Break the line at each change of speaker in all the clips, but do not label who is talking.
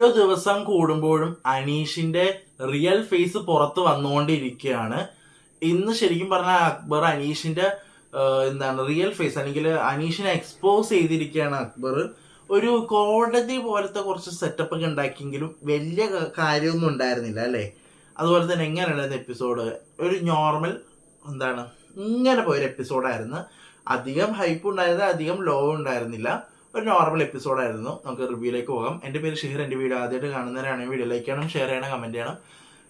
ഓരോ ദിവസം കൂടുമ്പോഴും അനീഷിന്റെ റിയൽ ഫേസ് പുറത്ത് വന്നുകൊണ്ടിരിക്കുകയാണ്. ഇന്ന് ശരിക്കും പറഞ്ഞാൽ അക്ബർ അനീഷിന്റെ എന്താണ് റിയൽ ഫേസ് അല്ലെങ്കിൽ അനീഷിനെ എക്സ്പോസ് ചെയ്തിരിക്കുകയാണ് അക്ബർ. ഒരു കോടതി പോലത്തെ കുറച്ച് സെറ്റപ്പ് ഒക്കെ ഉണ്ടാക്കിയെങ്കിലും വലിയ കാര്യമൊന്നും ഉണ്ടായിരുന്നില്ല അല്ലേ? അതുപോലെ തന്നെ എങ്ങനെയുണ്ടായിരുന്ന എപ്പിസോഡ് ഒരു നോർമൽ എന്താണ് ഇങ്ങനെ പോയൊരു എപ്പിസോഡായിരുന്നു അധികം ഹൈപ്പ് ഉണ്ടായിരുന്നില്ല അധികം ലോ ഉണ്ടായിരുന്നില്ല. ഒരു നോർമൽ എപ്പിസോഡായിരുന്നു നമുക്ക് റിവ്യൂയിലേക്ക് പോകാം. എന്റെ പേര് ഷെഹർ. എന്റെ വീഡിയോ ആദ്യമായിട്ട് കാണുന്നവരാണെങ്കിൽ വീഡിയോ ലൈക്ക് ചെയ്യണം ഷെയർ ചെയ്യണം കമന്റ് ചെയ്യണം.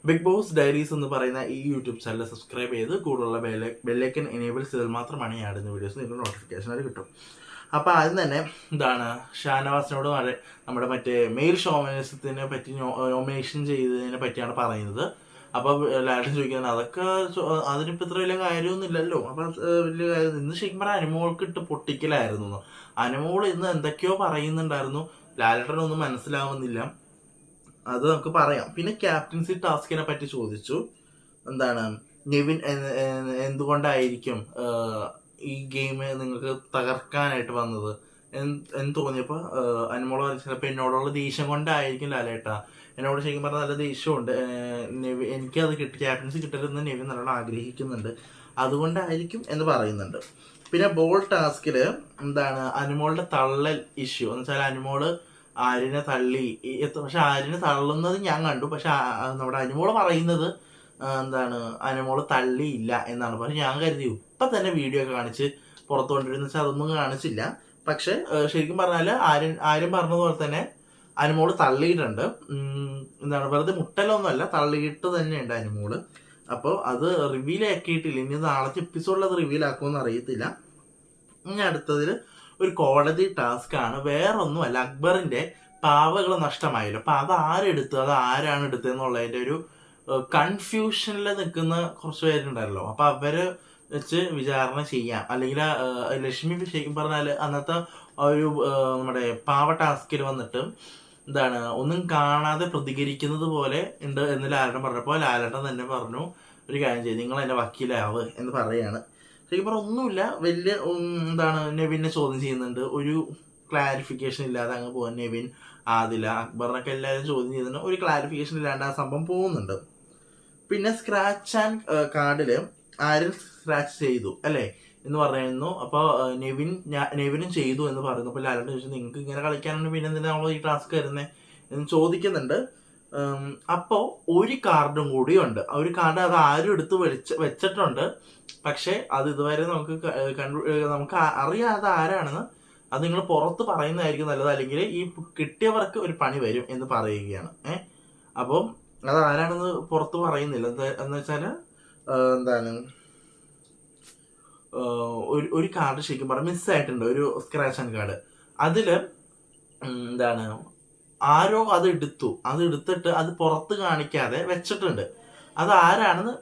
ബിഗ് ബോസ് ഡയറീസ് എന്ന് പറയുന്ന ഈ യൂട്യൂബ് ചാനൽ സബ്സ്ക്രൈബ് ചെയ്ത് കൂടുതലുള്ള ബെല്ലെ ബെല്ലേക്കൻ എനേബിൾ ചെയ്താൽ മാത്രമാണ് ഈ ആടുന്ന വീഡിയോസ് നിങ്ങൾക്ക് നോട്ടിഫിക്കേഷൻ ആയിട്ട് കിട്ടും. അപ്പോൾ ആദ്യം തന്നെ ഇതാണ് ഷാനവാസിനോട് നമ്മുടെ മറ്റേ മെയിൽ ഷോമനസത്തിനെ പറ്റി നോമിനേഷൻ ചെയ്തതിനെ പറ്റിയാണ് പറയുന്നത്. അപ്പോൾ ലാഡൻ ചോദിക്കുന്നത് അതൊക്കെ അതിനിപ്പോ ഇത്ര വലിയ കാര്യമൊന്നും ഇല്ലല്ലോ അപ്പം വലിയ കാര്യം ഇന്ന് ശരിക്കും അനുമോൾക്ക് ഇട്ട് പൊട്ടിക്കലായിരുന്നു. അനുമോൾ ഇന്ന് എന്തൊക്കെയോ പറയുന്നുണ്ടായിരുന്നു. ലാലേട്ടനൊന്നും മനസ്സിലാവുന്നില്ല. അത് നമുക്ക് പറയാം. പിന്നെ ക്യാപ്റ്റൻസി ടാസ്കിനെ പറ്റി ചോദിച്ചു. എന്താണ് നിവിൻ എന്തുകൊണ്ടായിരിക്കും ഈ ഗെയിം നിങ്ങൾക്ക് തകർക്കാനായിട്ട് വന്നത്? എന്ന് തോന്നിയപ്പോ അനുമോൾ പറഞ്ഞു ചിലപ്പോൾ എന്നോടുള്ള ദേഷ്യം കൊണ്ടായിരിക്കും ലാലേട്ട. എന്നോട് ശരിക്കും പറഞ്ഞാൽ നല്ല ദേഷ്യമുണ്ട്. നെവി എനിക്കത് കിട്ടി ക്യാപ്റ്റൻസി കിട്ടരുതെന്ന് നെവി നല്ലോണം ആഗ്രഹിക്കുന്നുണ്ട്. അതുകൊണ്ടായിരിക്കും എന്ന് പറയുന്നുണ്ട്. പിന്നെ ബോൾ ടാസ്കിൽ എന്താണ് അനുമോളുടെ തള്ളൽ ഇഷ്യൂ എന്ന് വെച്ചാൽ അനുമോൾ ആര്യനെ തള്ളി. പക്ഷെ ആര്യനെ തള്ളുന്നത് ഞാൻ കണ്ടു. പക്ഷെ നമ്മുടെ അനുമോൾ പറയുന്നത് എന്താണ് അനുമോൾ തള്ളിയില്ല എന്നാണ്. പക്ഷെ ഞാൻ കരുതി ഇപ്പൊ തന്നെ വീഡിയോ ഒക്കെ കാണിച്ച് പുറത്തു വെച്ചാൽ അതൊന്നും കാണിച്ചില്ല. പക്ഷെ ശരിക്കും പറഞ്ഞാൽ ആര്യൻ ആര്യം പറഞ്ഞതുപോലെ തന്നെ അനുമോൾ തള്ളിയിട്ടുണ്ട്. എന്താണ് വെറുതെ മുട്ടലൊന്നുമല്ല തള്ളിയിട്ട് തന്നെയുണ്ട് അനുമോൾ. അപ്പോൾ അത് റിവീൽ ആക്കിയിട്ടില്ല. ഇനി നാളത്തെ എപ്പിസോഡിൽ അത് റിവീൽ ആക്കുമെന്ന് അറിയത്തില്ല. ഇനി അടുത്തതിൽ ഒരു കോടതി ടാസ്ക് ആണ്. വേറൊന്നുമല്ല അക്ബറിന്റെ പാവകൾ നഷ്ടമായല്ലോ. അപ്പൊ അത് ആരെടുത്തു അത് ആരാണ് എടുത്തതെന്നുള്ളതിന്റെ ഒരു കൺഫ്യൂഷനിൽ നിൽക്കുന്ന കുറച്ച് പേരുണ്ടല്ലോ അപ്പൊ അവർ വെച്ച് വിചാരണ ചെയ്യാം. അല്ലെങ്കിൽ ലക്ഷ്മി ശരിക്കും പറഞ്ഞാൽ അന്നത്തെ ഒരു നമ്മുടെ പാവ ടാസ്കിൽ വന്നിട്ട് എന്താണ് ഒന്നും കാണാതെ പ്രതികരിക്കുന്നത് പോലെ ഉണ്ട് എന്ന് ലാലട്ടൻ പറഞ്ഞപ്പോൾ ലാലട്ടൻ തന്നെ പറഞ്ഞു ഒരു കാര്യം ചെയ്ത് നിങ്ങൾ എന്റെ വക്കീലാവ് എന്ന് പറയാണ്. ശരിക്കും പറഞ്ഞാൽ ഒന്നുമില്ല. വലിയ എന്താണ് നെവിനെ ചോദ്യം ചെയ്യുന്നുണ്ട്. ഒരു ക്ലാരിഫിക്കേഷൻ ഇല്ലാതെ അങ്ങ് പോകാൻ നെവിൻ ആദില അക്ബറിനൊക്കെ എല്ലാവരും ചോദ്യം ചെയ്യുന്നുണ്ട്. ഒരു ക്ലാരിഫിക്കേഷൻ ഇല്ലാണ്ട് ആ സംഭവം പോകുന്നുണ്ട്. പിന്നെ സ്ക്രാച്ച് ആൻഡ് കാർഡിൽ ആരും സ്ക്രാച്ച് ചെയ്തു അല്ലേ? എന്ന് പറയുന്നു. അപ്പോൾ നെവിൻ നെവിനും ചെയ്തു എന്ന് പറയുന്നു. അപ്പോൾ ലാലട്ട് ചോദിച്ചു നിങ്ങൾക്ക് ഇങ്ങനെ കളിക്കാനാണ് പിന്നെ എന്തിനാ നമ്മൾ ഈ ടാസ്ക് വരുന്നത് എന്ന് ചോദിക്കുന്നുണ്ട്. അപ്പോൾ അപ്പോ ഒരു കാർഡും കൂടി ഉണ്ട് ആ ഒരു കാർഡ് അത് ആരും എടുത്ത് വെച്ച് വെച്ചിട്ടുണ്ട്. പക്ഷെ അത് ഇതുവരെ നമുക്ക് കണ്ടു നമുക്ക് അറിയാതെ ആരാണെന്ന് അത് നിങ്ങൾ പുറത്ത് പറയുന്നതായിരിക്കും നല്ലത്. അല്ലെങ്കിൽ ഈ കിട്ടിയവർക്ക് ഒരു പണി വരും എന്ന് പറയുകയാണ്. ഏഹ് അപ്പം അത് ആരാണെന്ന് പുറത്ത് പറയുന്നില്ല. എന്ന് വെച്ചാൽ ഏഹ് എന്താണ് ഒരു ഒരു കാർഡ് ശരിക്കും പറഞ്ഞാൽ മിസ്സായിട്ടുണ്ട് ഒരു സ്ക്രാച്ച് ആൻഡ് കാർഡ് അതിൽ എന്താണ്? ആരോ അത് എടുത്തു. അത് എടുത്തിട്ട് അത് പുറത്ത് കാണിക്കാതെ വെച്ചിട്ടുണ്ട്. അത് ആരാണെന്ന്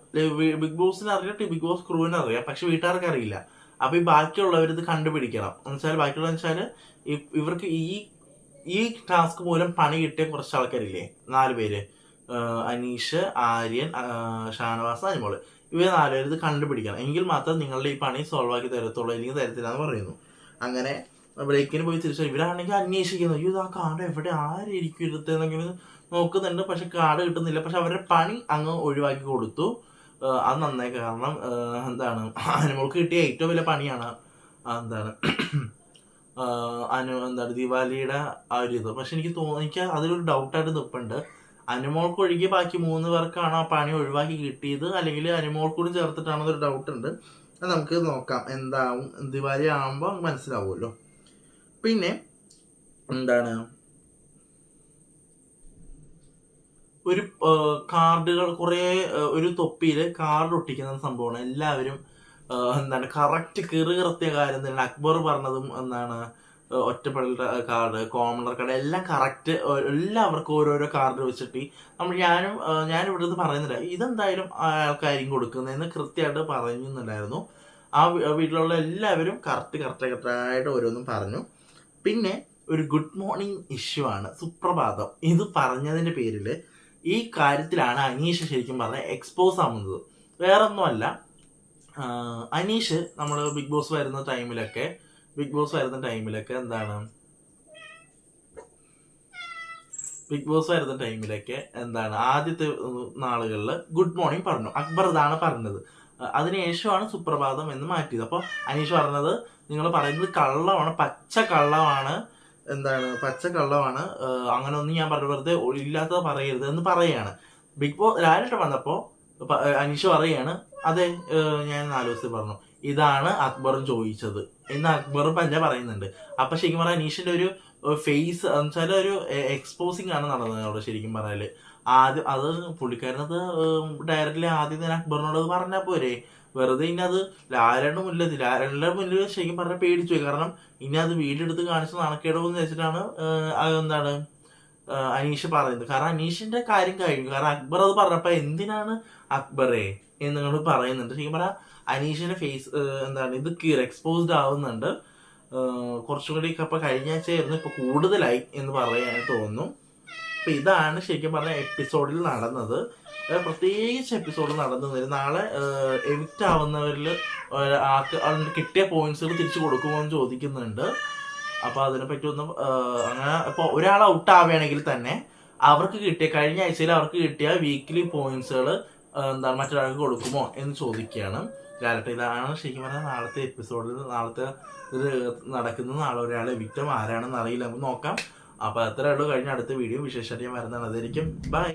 ബിഗ് ബോസിന് അറിയാം ബിഗ് ബോസ് ക്രൂവിന് അറിയാം. പക്ഷെ വീട്ടുകാർക്ക് അറിയില്ല. അപ്പൊ ഈ ബാക്കിയുള്ളവർ ഇത് കണ്ടുപിടിക്കണം. എന്ന് വെച്ചാൽ ബാക്കിയുള്ള വെച്ചാൽ ഇവർക്ക് ഈ ഈ ടാസ്ക് മൂലം പണി കിട്ടിയ കുറച്ച് ആൾക്കാരില്ലേ? നാല് പേര്. അനീഷ് ആര്യൻ ഷാനവാസ് അനുമോൾ. ഇവർ നാലുപേര് കണ്ടുപിടിക്കണം. എങ്കിൽ മാത്രം നിങ്ങളുടെ ഈ പണി സോൾവ് ആക്കി തരത്തുള്ളൂ അല്ലെങ്കിൽ തരത്തില്ല എന്ന് പറയുന്നു. അങ്ങനെ ബ്രേക്കിന് പോയി തിരിച്ചു ഇവരാണെങ്കിൽ അന്വേഷിക്കുന്നു അയ്യോ ആ കാർഡ് എവിടെ? ആരായിരിക്കും ഇരുത്തെന്നൊക്കെ നോക്കുന്നുണ്ട്. പക്ഷെ കാർഡ് കിട്ടുന്നില്ല. പക്ഷെ അവരുടെ പണി അങ്ങ് ഒഴിവാക്കി കൊടുത്തു. അത് നന്നായി. കാരണം എന്താണ് അനുമോൾക്ക് കിട്ടിയ ഏറ്റവും വലിയ പണിയാണ് എന്താണ് അനു എന്താണ് ദിവാലിയുടെ ആ ഒരു ഇത്. പക്ഷെ എനിക്ക് തോന്നുന്നു എനിക്ക് അതിലൊരു ഡൗട്ടായിട്ട് നിൽപ്പുണ്ട് അനുമോൾക്ക് ഒഴികെ ബാക്കി മൂന്ന് പേർക്കാണ് ആ പണി ഒഴിവാക്കി കിട്ടിയത്. അല്ലെങ്കിൽ അനുമോൾക്കൂടി ചേർത്തിട്ടാണോ ഒരു ഡൗട്ട് ഉണ്ട്. അത് നമുക്ക് നോക്കാം. എന്താവും? ദിവാലി ആകുമ്പോൾ മനസ്സിലാവുമല്ലോ. പിന്നെ എന്താണ്? ഒരു കാർഡുകൾ കുറേ ഒരു തൊപ്പിയിൽ കാർഡ് ഒട്ടിക്കുന്ന സംഭവമാണ്. എല്ലാവരും എന്താണ് കറക്റ്റ് കീറി കൃത്യ കാര്യം തന്നെ അക്ബർ പറഞ്ഞതും എന്താണ് ഒറ്റപ്പെടൽ കാർഡ് കോമണർ കാർഡ് എല്ലാം കറക്റ്റ് എല്ലാവർക്കും ഓരോരോ കാർഡ് വെച്ചിട്ട് നമ്മൾ ഞാനും ഞാനിവിടെ നിന്ന് പറയുന്നില്ല. ഇതെന്തായാലും ആൾക്കാരും കൊടുക്കുന്നതെന്ന് കൃത്യമായിട്ട് പറയുന്നുണ്ടായിരുന്നു. ആ വീട്ടിലുള്ള എല്ലാവരും കറക്റ്റ് കറക്റ്റ് കറക്റ്റായിട്ട് ഓരോന്നും പറഞ്ഞു. പിന്നെ ഒരു ഗുഡ് മോർണിംഗ് ഇഷ്യൂ ആണ്. സുപ്രഭാതം. ഇത് പറഞ്ഞതിന്റെ പേരിൽ ഈ കാര്യത്തിലാണ് അനീഷ് ശരിക്കും പറഞ്ഞ എക്സ്പോസ് ആവുന്നത്. വേറൊന്നുമല്ല. അനീഷ് നമ്മൾ ബിഗ് ബോസ് വരുന്ന ടൈമിലൊക്കെ ബിഗ് ബോസ് വരുന്ന ടൈമിലൊക്കെ എന്താണ്? ബിഗ് ബോസ് വരുന്ന ടൈമിലൊക്കെ എന്താണ്? ആദ്യത്തെ നാളുകളിൽ ഗുഡ് മോർണിംഗ് പറഞ്ഞു. അക്ബർ ഇതാണ് പറഞ്ഞത്. അതിനുശേഷമാണ് സുപ്രഭാതം എന്ന് മാറ്റിയത്. അപ്പോൾ അനീഷ് പറഞ്ഞത് നിങ്ങൾ പറയുന്നത് കള്ളമാണ് പച്ച കള്ളമാണ് എന്താണ് പച്ച കള്ളമാണ് അങ്ങനെ ഒന്നും ഞാൻ പറഞ്ഞു വെറുതെ ഇല്ലാത്തത് പറയരുത് എന്ന് പറയാണ് ബിഗ് ബോസ് രാവിലെ വന്നപ്പോൾ അനീഷ് പറയാണ് അതെ ഞാൻ നാല് ദിവസത്തിൽ പറഞ്ഞു. ഇതാണ് അക്ബർ ചോദിച്ചത്. എന്ന് അക്ബർ പഞ്ച പറയുന്നുണ്ട്. അപ്പൊ ശരിക്കും പറഞ്ഞാൽ അനീഷിന്റെ ഒരു ഫേസ് വെച്ചാൽ ഒരു എക്സ്പോസിങ് ആണ് നടന്നത് അവിടെ ശരിക്കും പറഞ്ഞാൽ. ആദ്യം അത് പുള്ളിക്കാരനത് ഡയറക്റ്റ്ലി ആദ്യം തന്നെ അക്ബറിനോട് പറഞ്ഞാൽ പോരെ. വെറുതെ ഇനി അത് ലാലയുടെ മുന്നിലെത്തി ലാലയുടെ മുന്നിൽ ശരിക്കും പറഞ്ഞാൽ പേടിച്ചു കാരണം ഇനി അത് വീടെടുത്ത് കാണിച്ച് നാണക്കേടോ എന്ന് വെച്ചിട്ടാണ് എന്താണ് അനീഷ് പറയുന്നത് കാരണം അനീഷിന്റെ കാര്യം കഴിഞ്ഞു. കാരണം അക്ബർ അത് പറഞ്ഞപ്പോ എന്തിനാണ് അക്ബറെ എന്ന് നിങ്ങൾ പറയുന്നുണ്ട്. ശരിക്കും പറഞ്ഞാൽ അനീഷിന്റെ ഫേസ് എന്താണ് ഇത് കീർ എക്സ്പോസ്ഡ് ആവുന്നുണ്ട്. കുറച്ചും കൂടി അപ്പൊ കഴിഞ്ഞ ആഴ്ചയായിരുന്നു. ഇപ്പൊ കൂടുതലായി എന്ന് പറയാൻ തോന്നുന്നു. അപ്പൊ ഇതാണ് ശരിക്കും പറഞ്ഞ എപ്പിസോഡിൽ നടന്നത്. പ്രത്യേകിച്ച് എപ്പിസോഡ് നടന്നത് നാളെ എവിക്റ്റ് ആവുന്നവരിൽ ആൾക്ക് കിട്ടിയ പോയിന്റ്സുകൾ തിരിച്ചു കൊടുക്കുമോ എന്ന് ചോദിക്കുന്നുണ്ട്. അപ്പൊ അതിനെ പറ്റി ഒന്നും അങ്ങനെ ഇപ്പൊ ഒരാൾ ഔട്ട് ആവുകയാണെങ്കിൽ തന്നെ അവർക്ക് കിട്ടിയ കഴിഞ്ഞ ആഴ്ചയിൽ അവർക്ക് കിട്ടിയ വീക്ക്ലി പോയിന്റ്സുകൾ എന്താ മറ്റൊരാൾക്ക് കൊടുക്കുമോ എന്ന് ചോദിക്കുകയാണ്. ലാലട്ട് ഇതാണ് ശരിക്കും പറഞ്ഞാൽ നാളത്തെ എപ്പിസോഡിൽ നാളത്തെ ഇത് നടക്കുന്ന നാളെ ഒരാളെ വിക്ടം ആരാണെന്ന് അറിയില്ല. നമുക്ക് നോക്കാം. അപ്പൊ അത്രേ ഉള്ളൂ. കഴിഞ്ഞ അടുത്ത വീഡിയോ വിശേഷം ഞാൻ വരുന്നതാണ്. ബൈ